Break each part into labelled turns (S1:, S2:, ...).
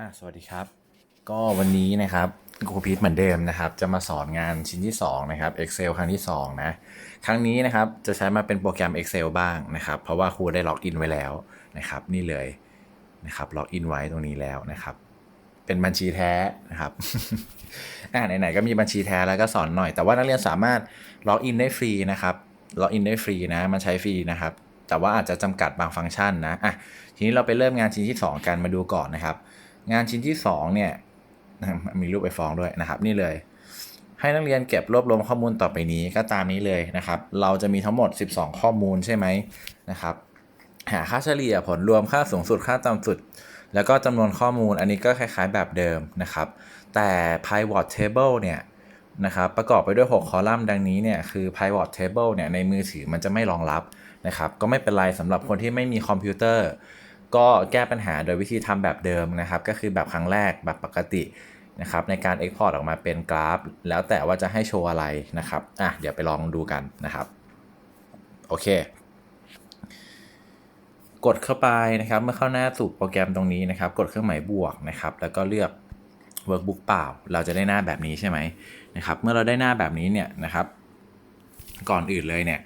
S1: อ่าสวัสดีครับ ก็วันนี้นะครับครูพีทเหมือนเดิมนะครับ จะมาสอนงานชิ้นที่ 2 นะครับ Excel ครั้งที่ 2 นะ ครั้งนี้นะครับ จะใช้มาเป็นโปรแกรม Excel บ้างนะครับ เพราะว่าครูได้ล็อกอินไว้แล้วนะครับ นี่เลยนะครับล็อกอินไว้ตรงนี้แล้วนะครับ เป็นบัญชีแท้นะครับอ่าไหนๆก็มีบัญชีแท้แล้วก็สอนหน่อย แต่ว่านักเรียนสามารถล็อกอินได้ฟรีนะครับล็อกอินได้ฟรีนะ มันใช้ฟรีนะครับ แต่ว่าอาจจะจำกัดบางฟังก์ชันนะอะทีนี้เราไปเริ่มงานชิ้นที่ 2 กันมาดูก่อนนะครับ งานชิ้นที่2เนี่ยมีรูปไปฟ้องด้วยนะครับ นี่เลย ให้นักเรียนเก็บรวบรวมข้อมูลต่อไปนี้ก็ตามนี้เลยนะครับ เราจะมีทั้งหมด 12 ข้อมูลใช่ไหมนะครับ หาค่าเฉลี่ยผลรวมค่าสูงสุดค่าต่ำสุด แล้วก็จำนวนข้อมูลอันนี้ก็คล้ายๆแบบเดิมนะครับ แต่ pivot table เนี่ยนะครับประกอบไปด้วย 6 คอลัมน์ดังนี้เนี่ยคือ pivot table เนี่ยในมือถือมันจะไม่รองรับนะครับ ก็ไม่เป็นไรสำหรับคนที่ไม่มีคอมพิวเตอร์ ก็แก้ปัญหาโดยวิธีทำแบบเดิมนะครับ ก็คือแบบครั้งแรกแบบปกตินะครับในการ Export ออกมาเป็นกราฟ แล้วแต่ว่าจะให้โชว์อะไรนะครับอะเดี๋ยวไปลองดูกันนะครับ โอเค กดเข้าไปนะครับ เมื่อเข้าหน้าสู่โปรแกรมตรงนี้นะครับ กดเครื่องหมายบวกนะครับ แล้วก็เลือก workbook เปล่า เราจะได้หน้าแบบนี้ใช่ไหมนะครับ เมื่อเราได้หน้าแบบนี้เนี่ยนะครับ ก่อนอื่นเลยเนี่ย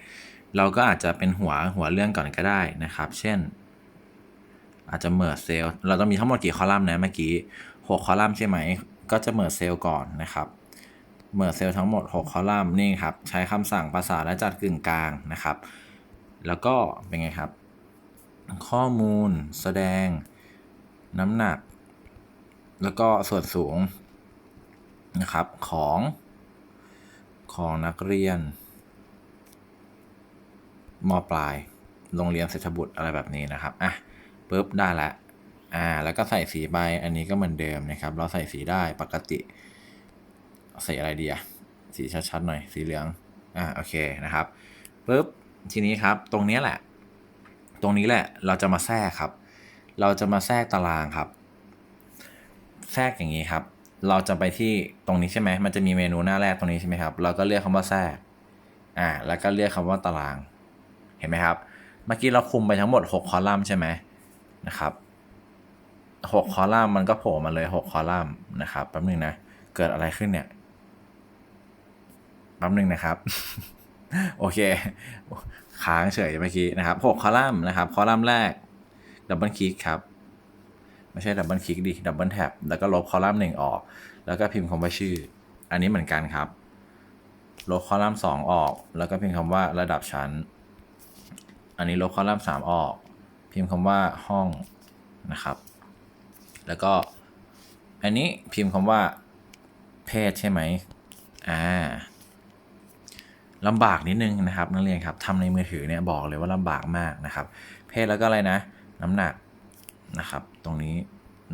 S1: เราก็อาจจะเป็นหัวหัวเรื่องก่อนก็ได้นะครับ เช่น อาจจะเมิร์เซลเราต้องมีทั้งหมดกี่คอลัมน์นะเมื่อกี้ 6 คอลัมน์ใช่ไหม ก็จะเมิร์เซลก่อนนะครับเมิร์เซลทั้งหมด 6 คอลัมน์นี่ครับ ใช้คำสั่งภาษาและจัดกึ่งกลางนะครับ แล้วก็เป็นไงครับ ข้อมูลแสดงน้ำหนัก แล้วก็ส่วนสูงนะครับของของนักเรียนมปลาย โรงเรียนเศรษฐบุตรอะไรแบบนี้นะครับ อะ ปุ๊บได้ละอ่าแล้วก็ใส่สีใบอันนี้ก็เหมือนเดิมนะครับ เราใส่สีได้ปกติ ใส่อะไรดีอะสีชัดๆหน่อยสีเหลืองอ่าโอเคนะครับปุ๊บทีนี้ครับตรงนี้แหละ ตรงนี้แหละเราจะมาแทรกครับ เราจะมาแทรกตารางครับ แทรกอย่างนี้ครับ เราจะไปที่ตรงนี้ใช่ไหมมันจะมีเมนูหน้าแรกตรงนี้ใช่ไหมครับ เราก็เลือกคำว่าแทรกอ่าแล้วก็เลือกคำว่าตารางเห็นไหมครับ เมื่อกี้เราคุมไปทั้งหมด 6 คอลัมน์ใช่ไหม นะครับ6คอลัมน์มันก็โผล่มาเลย6คอลัมน์นะครับแป๊บนึงนะเกิดอะไรขึ้นเนี่ยแป๊บนึงนะครับ โอเค ค้างเฉยเมื่อกี้นะครับ6คอลัมน์นะครับ คอลัมน์แรกดับเบิลคลิกครับ ไม่ใช่ดับเบิลคลิกดิดับเบิลแท็บแล้วก็ลบคอลัมน์หนึ่งออก แล้วก็พิมพ์คำว่าชื่อ อันนี้เหมือนกันครับลบคอลัมน์สองออก แล้วก็พิมพ์คำว่าระดับชั้น อันนี้ลบคอลัมน์สามออก พิมพ์คำว่าห้องนะครับ แล้วก็อันนี้พิมพ์คำว่า เพศใช่ไหมอ่าลำบากนิดนึงนะครับนักเรียนครับทำในมือถือเนี่ยบอกเลยว่าลำบากมากนะครับ เพศแล้วก็อะไรนะ น้ำหนักนะครับ ตรงนี้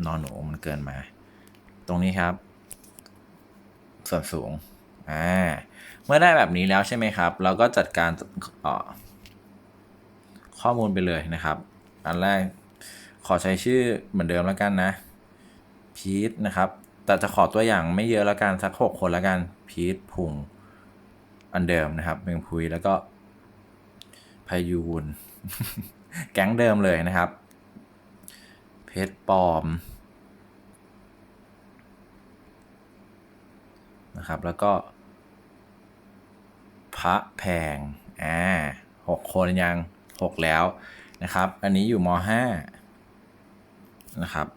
S1: นอนหนูมันเกินมา ตรงนี้ครับ ส่วนสูงอ่าเมื่อได้แบบนี้แล้วใช่ไหมครับ เราก็จัดการออข้อมูลไปเลยนะครับ อันแรก ขอใช้ชื่อเหมือนเดิมแล้วกันนะพีทนะครับ แต่จะขอตัวอย่างไม่เยอะแล้วกันสักหกคนแล้วกันพีทพุงอันเดิมนะครับเมงพุยแล้วก็พายูนแก๊งเดิมเลยนะครับ เพชรปลอมนะครับ แล้วก็ พระแพงอ่าหกคนยังหกแล้ว นะครับ อันนี้อยู่มห้านะครับ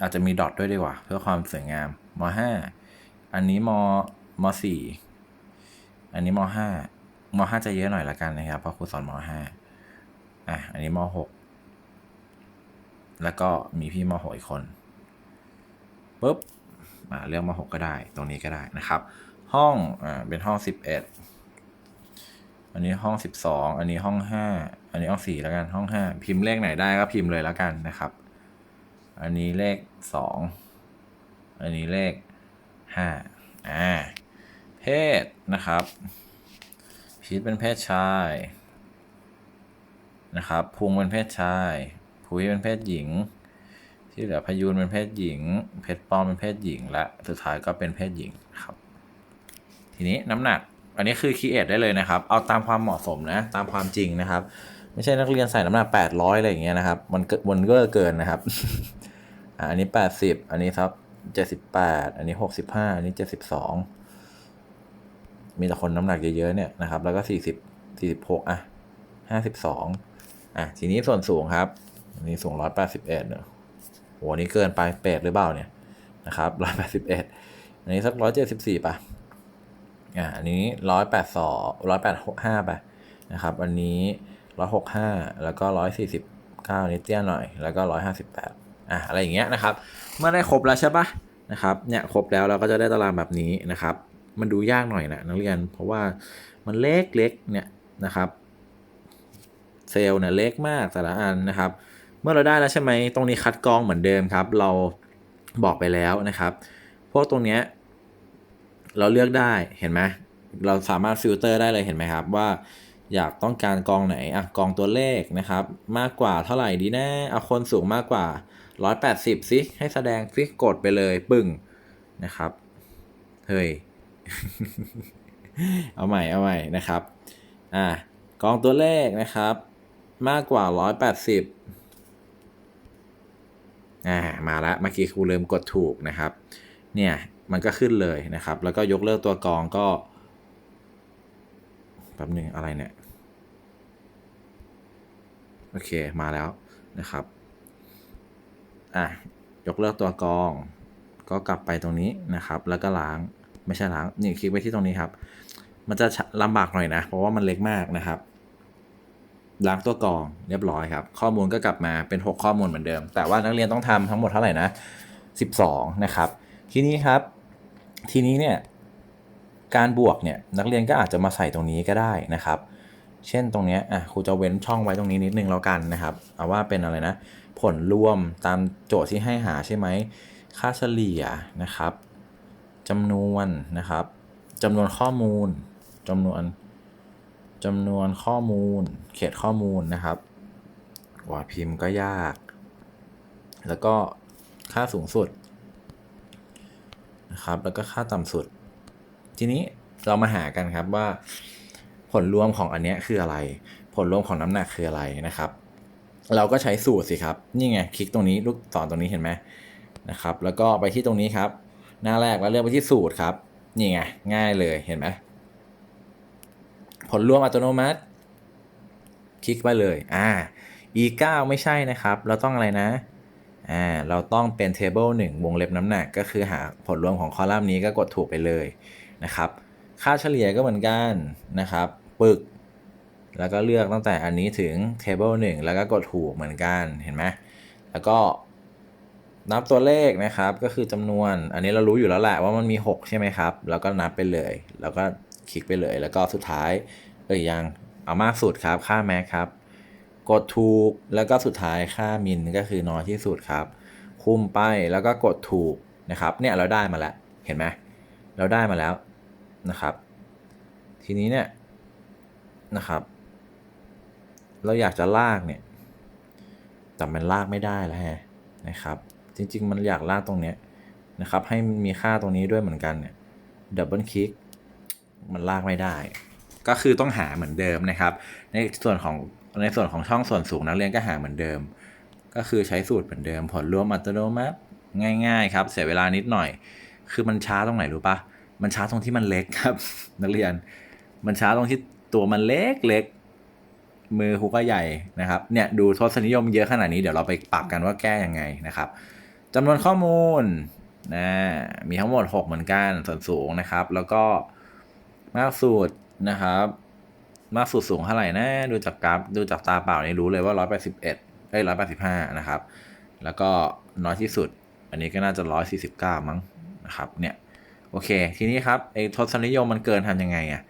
S1: อาจจะมีดอทด้วยดีกว่า เพื่อความสวยงามมห้าอันนี้มมสี่อันนี้มห้ามห้าจะเยอะหน่อยละกันนะครับ เพราะครูสอนมห้าอะ อันนี้มหกแล้วก็มีพี่มหอีกคนปุ๊บอ่าเลือกมหกก็ได้ ตรงนี้ก็ได้นะครับ ห้องอ่าเป็นห้องสิบเอันนี้ห้องสิบสองอันนี้ห้องห้าอันนี้ห้องสี่แล้วกันห้องห้าพิมพ์เลขไหนได้ก็พิมพ์เลยแล้วกันนะครับ อันนี้เลขสองอันนี้เลขห้าอ่าเพศนะครับพีทเป็นเพศชายนะครับพุงเป็นเพศชายพุยเป็นเพศหญิง ที่เหลือพยูนเป็นเพศหญิง เพชรปอมเป็นเพศหญิง และสุดท้ายก็เป็นเพศหญิงครับ ทีนี้น้ำหนัก อันนี้คือคีเอทได้เลยนะครับ เอาตามความเหมาะสมนะ ตามความจริงนะครับ ไม่ใช่นักเรียนใส่น้ำหนัก800อะไรอย่างเงี้ยนะครับ มันเกินมันก็เกินนะครับอันนี้แปดสิบอันนี้ครับเจ็ดสิบแปดอันนี้หกสิบห้าอันนี้เจ็ดสิบสองมีแต่คนน้ำหนักเยอะๆเนี่ยนะครับ แล้วก็สี่สิบสี่สิบหกอะห้าสิบสองอะทีนี้ส่วนสูงครับอันนี้สูงร้อยแปดสิบเอ็ดเนอะโหอันนี้เกินไปเป็ดหรือเปล่าเนี่ยนะครับร้อยแปดสิบเอ็ดอันนี้สักร้อยเจ็ดสิบสี่ป่ะ อ่าอันนี้ร้อยแปดสองร้อยแปดหกห้าไปนะครับ อันนี้ร้อยหกห้าแล้วก็ร้อยสี่สิบเก้านิดเตี้ยหน่อย แล้วก็ร้อยห้าสิบแปดอะอะไรอย่างเงี้ยนะครับ เมื่อได้ครบแล้วใช่ปะนะครับ เนี่ยครบแล้วเราก็จะได้ตารางแบบนี้นะครับ มันดูยากหน่อยนะนักเรียน เพราะว่ามันเล็กเล็กเนี่ยนะครับ เซลล์เนี่ยเล็กมากแต่ละอันนะครับ เมื่อเราได้แล้วใช่ไหมตรงนี้คัดกรองเหมือนเดิมครับ เราบอกไปแล้วนะครับ พวกตรงเนี้ย เราเลือกได้เห็นไหมเราสามารถฟิลเตอร์ได้เลยเห็นไหมครับว่าอยากต้องการกองไหนอะกองตัวเลขนะครับ มากกว่าเท่าไหร่ดีนะเอาคนสูงมากกว่า 180สิให้แสดงฟิกกดไปเลยปึ้งนะครับ เฮ้ย เอาใหม่เอาใหม่นะครับอะกองตัวเลขนะครับ มากกว่า 180อ่ามาแล้วเมื่อกี้ครูเริ่มกดถูกนะครับ เนี่ย มันก็ขึ้นเลยนะครับ แล้วก็ยกเลิกตัวกองก็แป๊บหนึ่งอะไรเนี่ย โอเคมาแล้วนะครับ อะ ยกเลิกตัวกอง ก็กลับไปตรงนี้นะครับ แล้วก็ล้างไม่ใช่ล้างนี่คลิกไปที่ตรงนี้ครับ มันจะลำบากหน่อยนะ เพราะว่ามันเล็กมากนะครับล้างตัวกองเรียบร้อยครับ ข้อมูลก็กลับมาเป็น 6 ข้อมูลเหมือนเดิม แต่ว่านักเรียนต้องทำทั้งหมดเท่าไหร่นะ 12 นะครับ ทีนี้ครับ ทีนี้เนี่ยการบวกเนี่ยนักเรียนก็อาจจะมาใส่ตรงนี้ก็ได้นะครับ เช่นตรงนี้อะครูจะเว้นช่องไว้ตรงนี้นิดนึงแล้วกันนะครับ เอาว่าเป็นอะไรนะ ผลรวมตามโจทย์ที่ให้หาใช่ไหมค่าเฉลี่ยนะครับจำนวนนะครับจำนวนข้อมูลจำนวนจำนวนข้อมูล เขตข้อมูลนะครับว่าพิมพ์ก็ยาก แล้วก็ค่าสูงสุด นะครับ แล้วก็ค่าต่ำสุด ทีนี้เรามาหากันครับว่า ผลรวมของอันเนี้ยคืออะไร ผลรวมของน้ำหนักคืออะไรนะครับ เราก็ใช้สูตรสิครับ นี่ไงคลิกตรงนี้ลูกศรตรงนี้เห็นไหมนะครับ แล้วก็ไปที่ตรงนี้ครับ หน้าแรกแล้วเลือกไปที่สูตรครับ นี่ไงง่ายเลยเห็นไหมผลรวมอัตโนมัติ คลิกไปเลย อ่า e 9ไม่ใช่นะครับ เราต้องอะไรนะ อ่าเราต้องเป็น table 1วงเล็บน้ำหนัก ก็คือหาผลรวมของคอลัมน์นี้ก็กดถูกไปเลยนะครับค่าเฉลี่ยก็เหมือนกันนะครับปึก แล้วก็เลือกตั้งแต่อันนี้ถึง table 1แล้วก็กดถูกเหมือนกันเห็นไหมแล้วก็นับตัวเลขนะครับก็คือจำนวน อันนี้เรารู้อยู่แล้วแหละว่ามันมี 6 ใช่ไหมครับ แล้วก็นับไปเลย แล้วก็คลิกไปเลย แล้วก็สุดท้ายเออยังเอามากสุดครับค่าแม็กครับ กดถูก แล้วก็สุดท้ายค่ามินก็คือน้อยที่สุดครับ คุมไปแล้วก็กดถูกนะครับ เนี่ยเราได้มาแล้ว เห็นไหมเราได้มาแล้วนะครับ ทีนี้เนี่ยนะครับ เราอยากจะลากเนี่ย แต่มันลากไม่ได้แล้วฮะนะครับ จริง ๆ มันอยากลากตรงเนี้ยนะครับ ให้มันมีค่าตรงนี้ด้วยเหมือนกันเนี่ยดับเบิลคลิกมันลากไม่ได้ ก็คือต้องหาเหมือนเดิมนะครับ ในส่วนของ ในส่วนของช่องส่วนสูงนักเรียนก็หาเหมือนเดิม ก็คือใช้สูตรเหมือนเดิม ผลรวมอัตโนมัติง่าย ๆ ครับ เสียเวลานิดหน่อย คือมันช้าตรงไหนรู้ปะมันช้าตรงที่มันเล็กครับ นักเรียน มันช้าตรงที่ตัวมันเล็กเล็กมือครูก็ใหญ่นะครับเนี่ยดูทศนิยมเยอะขนาดนี้เดี๋ยวเราไปปรับกันว่าแก้ยังไงนะครับจำนวนข้อมูลนะมีทั้งหมด 6 เหมือนกันส่วนสูงนะครับ แล้วก็มากสุดนะครับ มากสุดสูงเท่าไหร่นะ ดูจากกราฟดูจากตาเปล่านี่รู้เลยว่า 181เอ้ย185 นะครับ แล้วก็น้อยที่สุด อันนี้ก็น่าจะ 149 มั้งนะครับ เนี่ย โอเค ทีนี้ครับไอ้ทศนิยมมันเกินทำยังไงอะ่ะ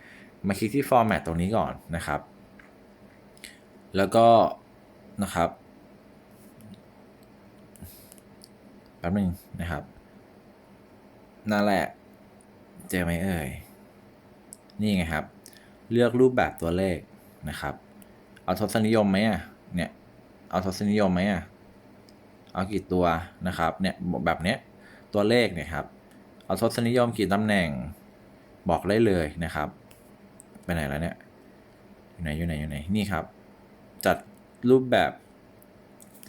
S1: มาคลิกที่ format ตรงนี้ก่อนนะครับ แล้วก็นะครับแป๊บนึงนะครับนั่นแหละ เจอไหมเอ่ย นี่ไงครับ เลือกรูปแบบตัวเลขนะครับ เอาทศนิยมไหมอะเนี่ยเอาทศนิยมไหมอะเอากี่ตัวนะครับเนี่ยแบบเนี้ยตัวเลขเนี่ยครับเอาทศนิยมกี่ตำแหน่งบอกได้เลยนะครับ ไปไหนแล้วเนี่ยอยู่ไหนอยู่ไหนอยู่ไหนนี่ครับ จัดรูปแบบ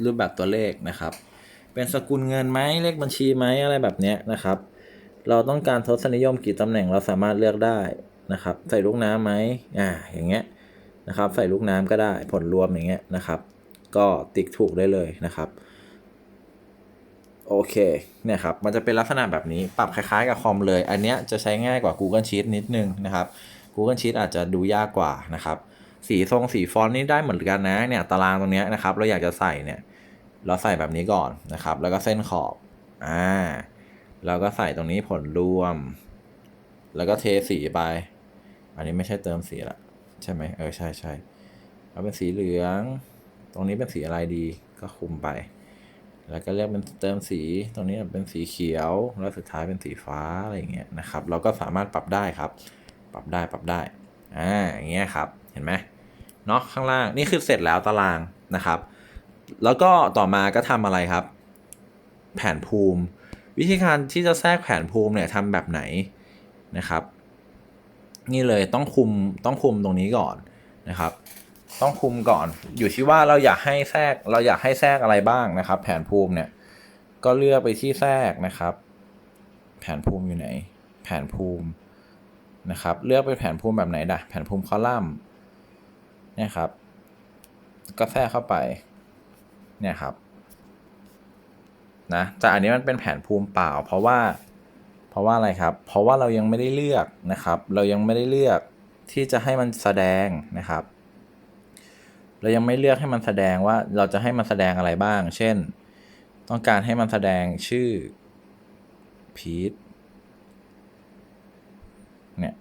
S1: รูปแบบตัวเลขนะครับ เป็นสกุลเงินไหมเลขบัญชีไหมอะไรแบบเนี้ยนะครับ เราต้องการทศนิยมกี่ตำแหน่งเราสามารถเลือกได้ นะครับ ใส่ลูกน้ำไหมอ่าอย่างเงี้ยนะครับ ใส่ลูกน้ำก็ได้ผลรวมอย่างเงี้ยนะครับ ก็ติ๊กถูกได้เลยนะครับโอเคเนี่ยครับมันจะเป็นลักษณะแบบนี้ปรับคล้ายๆกับคอมเลย อันเนี้ยจะใช้ง่ายกว่า Google Sheet นิดนึงนะครับ Google Sheet อาจจะดูยากกว่านะครับ สีทรงสีฟอนต์นี่ได้เหมือนกันนะเนี่ยตารางตรงเนี้ยนะครับ เราอยากจะใส่เนี่ย เราใส่แบบนี้ก่อนนะครับ แล้วก็เส้นขอบอ่าแล้วก็ใส่ตรงนี้ผลรวม แล้วก็เทสีไป อันนี้ไม่ใช่เติมสีละใช่ไหมเออใช่ใช่เอาเป็นสีเหลือง ตรงนี้เป็นสีอะไรดีก็คุมไป แล้วก็เลือกเป็นเติมสี ตรงนี้เป็นสีเขียว แล้วสุดท้ายเป็นสีฟ้าอะไรอย่างเงี้ยนะครับ เราก็สามารถปรับได้ครับ ปรับได้ปรับได้ อ่าอย่างเงี้ยครับ เห็นไหมเนาะข้างล่างนี่คือเสร็จแล้วตารางนะครับ แล้วก็ต่อมาก็ทำอะไรครับ แผนภูมิ วิธีการที่จะแทรกแผนภูมิเนี่ยทำแบบไหนนะครับ นี่เลยต้องคุมต้องคุมตรงนี้ก่อนนะครับ ต้องคุมก่อนอยู่ที่ว่าเราอยากให้แทรกเราอยากให้แทรกอะไรบ้างนะครับ แผนภูมิเนี่ยก็เลือกไปที่แทรกนะครับ แผนภูมิอยู่ไหน แผนภูมินะครับ เลือกเป็นแผนภูมิแบบไหนด่ะแผนภูมิคอลัมน์เนี่ยครับ ก็แทรกเข้าไปเนี่ยครับนะแต่อันนี้มันเป็นแผนภูมิเปล่า เพราะว่า เพราะว่าอะไรครับ เพราะว่าเรายังไม่ได้เลือกนะครับ เรายังไม่ได้เลือกที่จะให้มันแสดงนะครับ เรายังไม่เลือกให้มันแสดงว่าเราจะให้มันแสดงอะไรบ้าง เช่น ต้องการให้มันแสดงชื่อพีทเนี่ย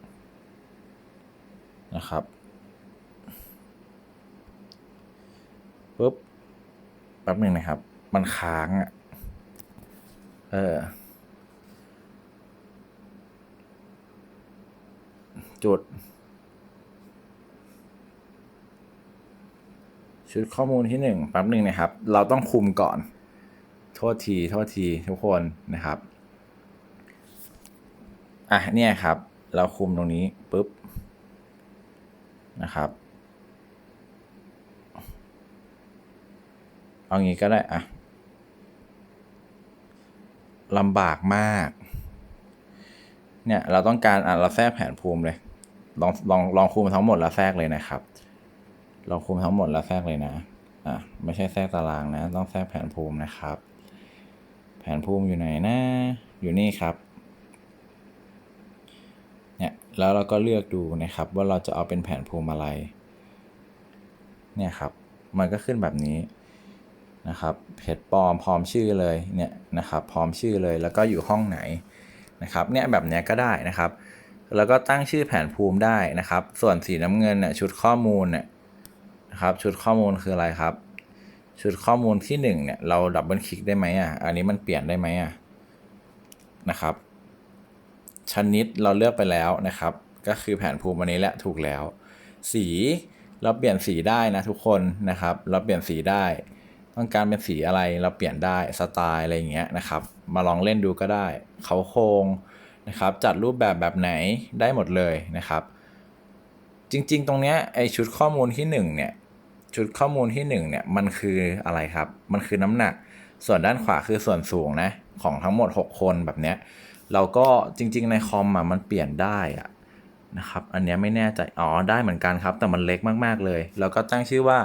S1: นะครับปุ๊บแป๊บหนึ่งนะครับ มันค้างอะ เออ จุด ชุดข้อมูลที่หนึ่งแป๊บหนึ่งนะครับ เราต้องคุมก่อน โทษที โทษทีทุกคนนะครับ อะเนี่ยครับ เราคุมตรงนี้ปุ๊บนะครับ เอางี้ก็ได้อะลำบากมาก เนี่ย เราต้องการอะเราแทรกแผนภูมิเลย ลองลองลองคุมทั้งหมดแล้วแทรกเลยนะครับลองคุมทั้งหมดแล้วแทรกเลยนะอะไม่ใช่แทรกตารางนะ ต้องแทรกแผนภูมินะครับ แผนภูมิอยู่ไหนนะอยู่นี่ครับเนี่ยแล้วเราก็เลือกดูนะครับ ว่าเราจะเอาเป็นแผนภูมิอะไร เนี่ยครับ มันก็ขึ้นแบบนี้นะครับเพจปลอมพร้อมชื่อเลยเนี่ยนะครับ พร้อมชื่อเลยแล้วก็อยู่ห้องไหนนะครับ เนี่ยแบบเนี้ยก็ได้นะครับ แล้วก็ตั้งชื่อแผนภูมิได้นะครับ ส่วนสีน้ำเงินเนี่ยชุดข้อมูลเนี่ยนะครับชุดข้อมูลคืออะไรครับ ชุดข้อมูลที่หนึ่งเนี่ยเราดับเบิลคลิกได้ไหมอะอันนี้มันเปลี่ยนได้ไหมอะนะครับ ชนิดเราเลือกไปแล้วนะครับ ก็คือแผนภูมิอันนี้แหละถูกแล้ว สีเราเปลี่ยนสีได้นะทุกคนนะครับ เราเปลี่ยนสีได้ ต้องการเป็นสีอะไรเราเปลี่ยนได้สไตล์อะไรอย่างเงี้ยนะครับ มาลองเล่นดูก็ได้ เขาโครง นะครับจัดรูปแบบแบบไหนได้หมดเลยนะครับ จริงๆ ตรงเนี้ยไอชุดข้อมูลที่หนึ่งเนี่ย ชุดข้อมูลที่หนึ่งเนี่ย มันคืออะไรครับ มันคือน้ำหนัก ส่วนด้านขวาคือส่วนสูงนะ ของทั้งหมด 6 คนแบบเนี้ยเราก็จริงๆ ในคอมอะมันเปลี่ยนได้อะนะครับ อันเนี้ยไม่แน่ใจ อ๋อ ได้เหมือนกันครับ แต่มันเล็กมากๆเลย แล้วก็ตั้งชื่อว่า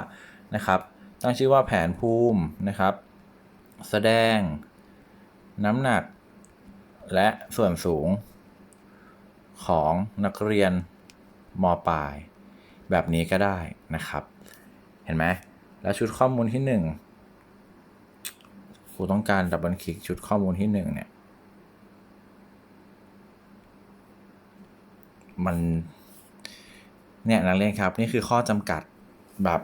S1: นะครับ ตั้งชื่อว่าแผนภูมินะครับ แสดงน้ำหนัก และส่วนสูงของนักเรียนมปลาย แบบนี้ก็ได้นะครับ เห็นไหมแล้วชุดข้อมูลที่หนึ่งครูต้องการดับเบิลคลิกชุดข้อมูลที่หนึ่งเนี่ย มันเนี่ยนักเรียนครับ นี่คือข้อจำกัดแบบ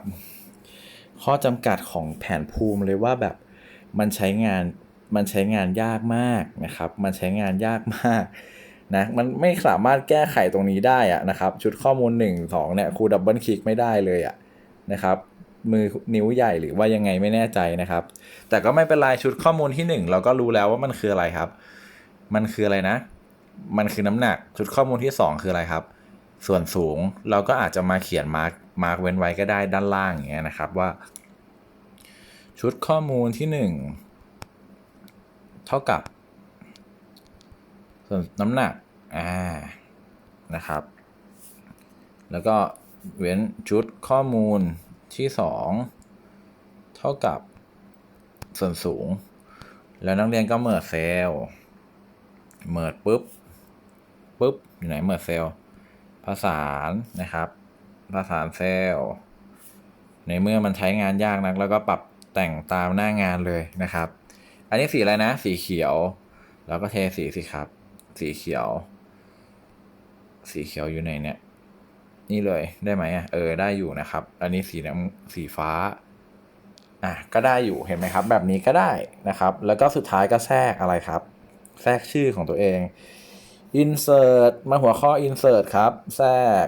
S1: ข้อจำกัดของแผนภูมิเลยว่าแบบมันใช้งาน มันใช้งานยากมากนะครับ มันใช้งานยากมากนะมันไม่สามารถแก้ไขตรงนี้ได้อะนะครับ ชุดข้อมูล 1 2เนี่ยครูดับเบิลคลิกไม่ได้เลยอะนะครับ มือนิ้วใหญ่หรือว่ายังไงไม่แน่ใจนะครับ แต่ก็ไม่เป็นไรชุดข้อมูลที่ 1 เราก็รู้แล้วว่ามันคืออะไรครับ มันคืออะไรนะ มันคือน้ำหนักชุดข้อมูลที่ 2 คืออะไรครับ ส่วนสูงเราก็อาจจะมาเขียนมาร์กมาร์กเว้นไว้ก็ได้ด้านล่างอย่างเงี้ยนะครับว่า ชุดข้อมูลที่ เท่ากับ ส่วนน้ำหนักอ่านะครับ แล้วก็เว้นชุดข้อมูลที่สองเท่ากับส่วนสูง แล้วนักเรียนก็เมิร์เซลเมิร์ปุ๊บปุ๊บอยู่ไหนเมิร์เซลผสานนะครับผสานเซลในเมื่อมันใช้งานยากนัก แล้วก็ปรับแต่งตามหน้างานเลยนะครับ อันนี้สีอะไรนะ สีเขียว แล้วก็เทสีสิครับ สีเขียว สีเขียวอยู่ในเนี่ย นี่เลยได้ไหมอะเออได้อยู่นะครับ อันนี้สีน้ำสีฟ้าอะก็ได้อยู่เห็นไหมครับ แบบนี้ก็ได้นะครับ แล้วก็สุดท้ายก็แทรกอะไรครับ แทรกชื่อของตัวเอง insert มาหัวข้อ insert ครับ แทรก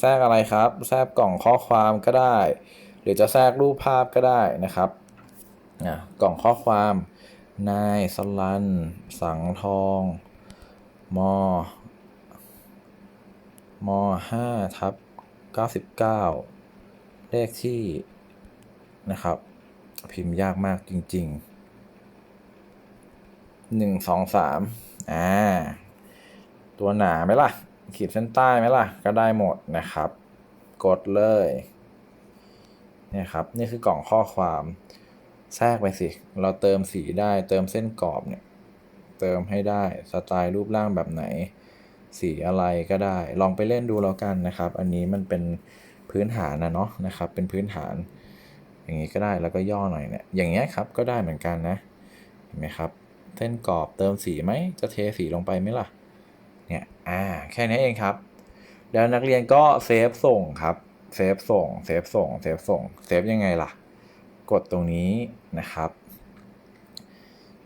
S1: แทรกอะไรครับ แทรกกล่องข้อความก็ได้ หรือจะแทรกรูปภาพก็ได้นะครับอะกล่องข้อความ นายสลัน สังทอง ม มห้าทับเก้าสิบเก้าเลขที่นะครับ พิมพ์ยากมากจริงๆหนึ่งสองสามอ่า ตัวหนาไหมล่ะ ขีดเส้นใต้ไหมล่ะ ก็ได้หมดนะครับ กดเลยนี่ครับ นี่คือกล่องข้อความ แทรกไปสิ เราเติมสีได้ เติมเส้นกรอบเนี่ย เติมให้ได้ สไตล์รูปร่างแบบไหน สีอะไรก็ได้ ลองไปเล่นดูแล้วกันนะครับ อันนี้มันเป็นพื้นฐานนะเนาะนะครับ เป็นพื้นฐาน อย่างนี้ก็ได้ แล้วก็ย่อหน่อยเนี่ย อย่างเงี้ยครับ ก็ได้เหมือนกันนะ เห็นไหมครับ เส้นกรอบเติมสีไหม จะเทสีลงไปไหมล่ะ เนี่ย อ่า แค่นี้เองครับ แล้วนักเรียนก็เซฟส่งครับ เซฟส่ง เซฟส่ง เซฟส่ง เซฟยังไงล่ะ กดตรงนี้นะครับ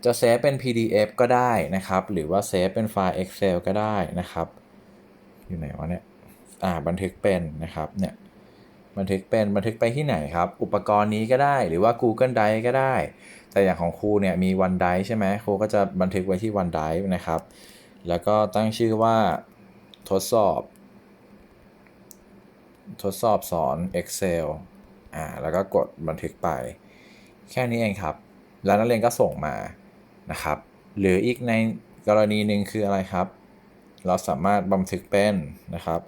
S1: จะเซฟเป็น PDF ก็ได้นะครับ หรือว่าเซฟเป็นไฟล์ Excel ก็ได้นะครับ อยู่ไหนวะเนี่ย อ่า บันทึกเป็นนะครับ เนี่ย บันทึกเป็น บันทึกไปที่ไหนครับ อุปกรณ์นี้ก็ได้ หรือว่า Google Drive ก็ได้ แต่อย่างของครูเนี่ยมี OneDrive ใช่ไหมครูก็จะบันทึกไว้ที่ OneDrive นะครับ แล้วก็ตั้งชื่อว่าทดสอบ ทดสอบสอน Excel อ่าแล้วก็กดบันทึกไป แค่นี้เองครับ แล้วนักเรียนก็ส่งมานะครับ หรืออีกในกรณีหนึ่งคืออะไรครับ เราสามารถบันทึกเป็นนะครับ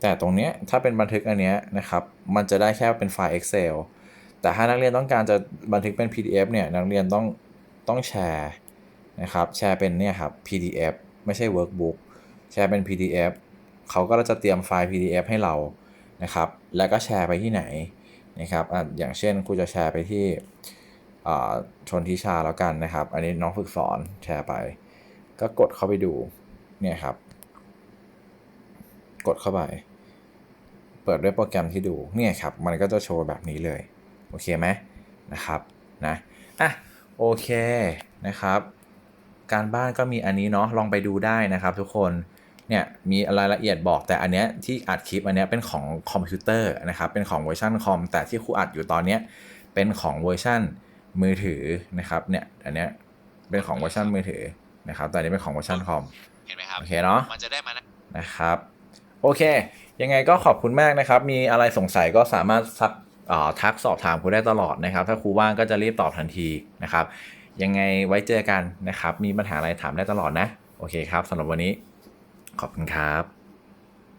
S1: แต่ตรงเนี้ยถ้าเป็นบันทึกอันเนี้ยนะครับ มันจะได้แค่เป็นไฟล์ Excel แต่ถ้านักเรียนต้องการจะบันทึกเป็น PDF เนี่ยนักเรียนต้องต้องแชร์นะครับแชร์เป็นเนี่ยครับ PDF ไม่ใช่ workbook แชร์เป็น PDF เขาก็จะเตรียมไฟล์ PDF ให้เรานะครับ แล้วก็แชร์ไปที่ไหน นะครับออย่างเช่นครูจะแชร์ไปที่อ่าชนทิชาแล้วกันนะครับ อันนี้น้องฝึกสอนแชร์ไป ก็กดเข้าไปดูเนี่ยครับ กดเข้าไป เปิดด้วยโปรแกรมที่ดูเนี่ยครับ มันก็จะโชว์แบบนี้เลย โอเคไหมนะครับนะอะโอเคนะครับ การบ้านก็มีอันนี้เนาะลองไปดูได้นะครับทุกคน เนี่ยมีรายละเอียดบอกแต่อันเนี้ยที่อัดคลิปอันเนี้ยเป็นของคอมพิวเตอร์นะครับเป็นของเวอร์ชันคอมแต่ที่ครูอัดอยู่ตอนเนี้ยเป็นของเวอร์ชันมือถือนะครับเนี่ยอันเนี้ยเป็นของเวอร์ชันมือถือนะครับแต่อันนี้เป็นของเวอร์ชันคอม
S2: เห็นไหมครับ
S1: โอเคเนาะ
S2: มันจะได้มานะ
S1: นะครับโอเค ยังไงก็ขอบคุณมากนะครับ มีอะไรสงสัยก็สามารถซักเอ่อทักสอบถามครูได้ตลอดนะครับ ถ้าครูว่างก็จะรีบตอบทันทีนะครับ ยังไงไว้เจอกันนะครับ มีปัญหาอะไรถามได้ตลอดนะ โอเคครับสำหรับวันนี้ ขอบคุณครับ